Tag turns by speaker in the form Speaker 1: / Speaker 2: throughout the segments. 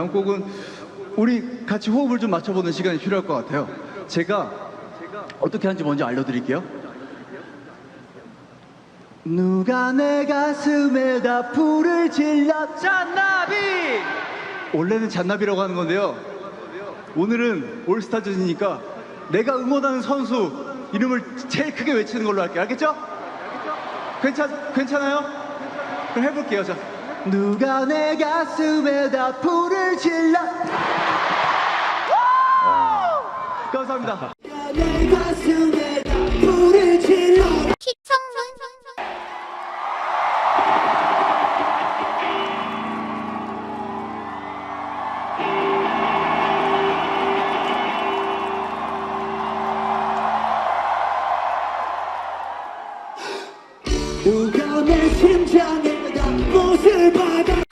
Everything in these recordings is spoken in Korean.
Speaker 1: 다음 곡은 우리 같이 호흡을 좀 맞춰보는 시간이 필요할 것 같아요. 제가 어떻게 하는지 먼저 알려드릴게요. 누가 내 가슴에다 불을 질러 잔나비 원래는 잔나비라고 하는 건데요. 오늘은 올스타전이니까 내가 응원하는 선수 이름을 제일 크게 외치는 걸로 할게요. 알겠죠? 괜찮, 괜찮아요? 그럼 해볼게요. 자. 누가 내 가슴에다 불을 질러 감사합니다. 누가 내 심장에 다 못을 박아.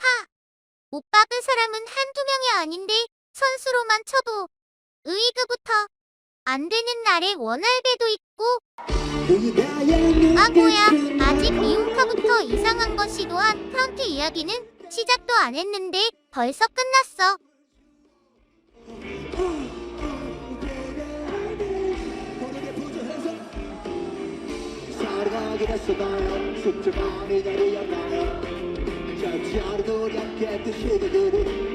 Speaker 2: 못 박은 사람은 한두 명이 아닌데 선수로만 쳐도 의그부터 안 되는 날에 원할배도 있고 아 뭐야. 아직 미움카부터 이상한 거 시도한 프런트 이야기는 시작도 안 했는데 벌써 끝났어.
Speaker 3: 사랑하게 됐었나요 숙제 많이 내리었나요 절차로 노력했던 시대들이 전부 내 맘을 가져